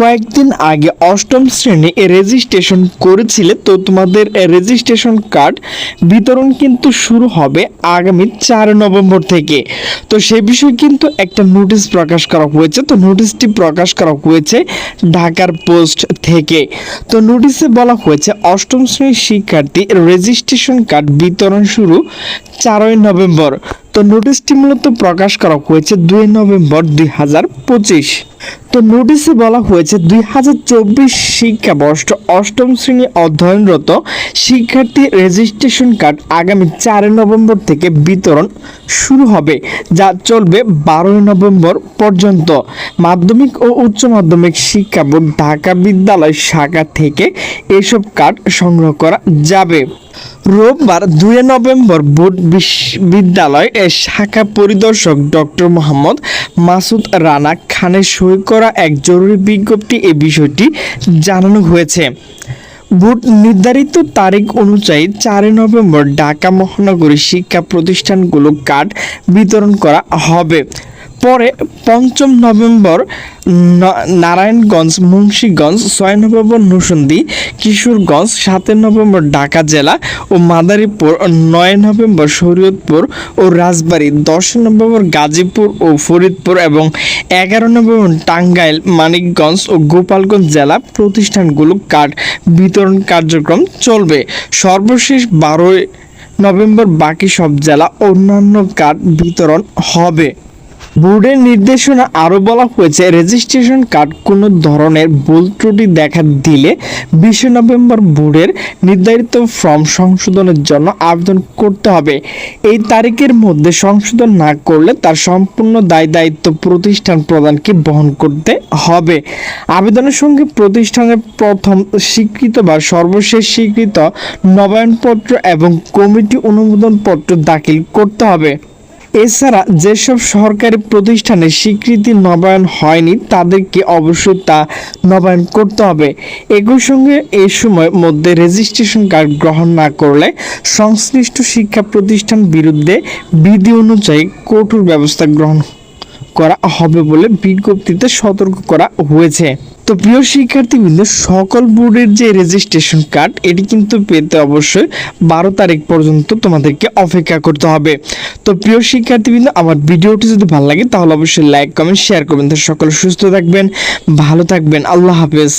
কয়েকদিন আগে অষ্টম শ্রেণি রেজিস্ট্রেশন করেছিলে, তো তোমাদের রেজিস্ট্রেশন কার্ড বিতরণ কিন্তু শুরু হবে আগামী চার নভেম্বর থেকে। তো সে বিষয়ে কিন্তু একটা নোটিশ প্রকাশ করা হয়েছে, তো নোটিশটি প্রকাশ করা হয়েছে ঢাকার পোস্ট থেকে। তো নোটিশে বলা হয়েছে, অষ্টম শ্রেণির শিক্ষার্থী রেজিস্ট্রেশন কার্ড বিতরণ শুরু চারই নভেম্বর। তো নোটিশটি মূলত প্রকাশ করা হয়েছে দুই নভেম্বর দুই হাজার পঁচিশ। তো নোটিশে বলা হয়েছে দুই হাজার চব্বিশ শিক্ষাবর্ষ অষ্টম শ্রেণি অধ্যয়নরত শিক্ষার্থী রেজিস্ট্রেশন কার্ড আগামী চার নভেম্বর থেকে বিতরণ শুরু হবে, যা চলবে বারোই নভেম্বর পর্যন্ত। মাধ্যমিক ও উচ্চ মাধ্যমিক শিক্ষা বোর্ড ঢাকা বিদ্যালয় শাখা থেকে এসব কার্ড সংগ্রহ করা যাবে। রোববার দুই নভেম্বর বোর্ড বিশ্ববিদ্যালয় এর শাখা পরিদর্শক ডক্টর মোহাম্মদ মাসুদ রানা খানের সই করা এক জরুরি বিজ্ঞপ্তি এ বিষয়টি জানানো হয়েছে। বোর্ড নির্ধারিত তারিখ অনুযায়ী চারই নভেম্বর ঢাকা মহানগরী শিক্ষা প্রতিষ্ঠানগুলো কার্ড বিতরণ করা হবে। পরে পঞ্চম নভেম্বর নারায়ণগঞ্জ, মুন্সীগঞ্জ, ছয় নভেম্বর নরসিংদী, কিশোরগঞ্জ সাতই নভেম্বর ঢাকা জেলা ও মাদারীপুর, নয় নভেম্বর শরীয়তপুর ও রাজবাড়ী, দশ নভেম্বর গাজীপুর ও ফরিদপুর এবং এগারো নভেম্বর টাঙ্গাইল, মানিকগঞ্জ ও গোপালগঞ্জ জেলা প্রতিষ্ঠানগুলো কার্ড বিতরণ কার্যক্রম চলবে। সর্বশেষ বারোই নভেম্বর বাকি সব জেলা অন্যান্য কার্ড বিতরণ হবে। বোর্ডের নির্দেশনা আরও বলা হয়েছে রেজিস্ট্রেশন কার্ড কোনো ধরনের ভুল ত্রুটি দেখা দিলে বিশে নভেম্বর বোর্ডের নির্ধারিত ফর্ম সংশোধনের জন্য আবেদন করতে হবে। এই তারিখের মধ্যে সংশোধন না করলে তার সম্পূর্ণ দায় দায়িত্ব প্রতিষ্ঠান প্রদানকে বহন করতে হবে। আবেদনের সঙ্গে প্রতিষ্ঠানের প্রথম স্বীকৃত বা সর্বশেষ স্বীকৃত নবায়নপত্র এবং কমিটি অনুমোদনপত্র দাখিল করতে হবে। এছাড়া যেসব সরকারি প্রতিষ্ঠানে স্বীকৃতি নবায়ন হয়নি, তাদেরকে অবশ্যই তা নবায়ন করতে হবে। একই সঙ্গে এই সময় মধ্যে রেজিস্ট্রেশন কার্ড গ্রহণ না করলে সংশ্লিষ্ট শিক্ষা প্রতিষ্ঠান বিরুদ্ধে বিধি অনুযায়ী কঠোর ব্যবস্থা গ্রহণ করা হবে বলে বিজ্ঞপ্তিতে সতর্ক করা হয়েছে। তো প্রিয় শিক্ষার্থীবৃন্দ, সকল বোর্ডের যে রেজিস্ট্রেশন কার্ড এটি কিন্তু পেতে অবশ্যই বারো তারিখ পর্যন্ত তোমাদেরকে অপেক্ষা করতে হবে। তো প্রিয় শিক্ষার্থীবৃন্দ, আমার ভিডিওটি যদি ভালো লাগে, তাহলে অবশ্যই লাইক কমেন্ট শেয়ার করবেন। তো সকলে সুস্থ থাকবেন, ভালো থাকবেন। আল্লাহ হাফেজ।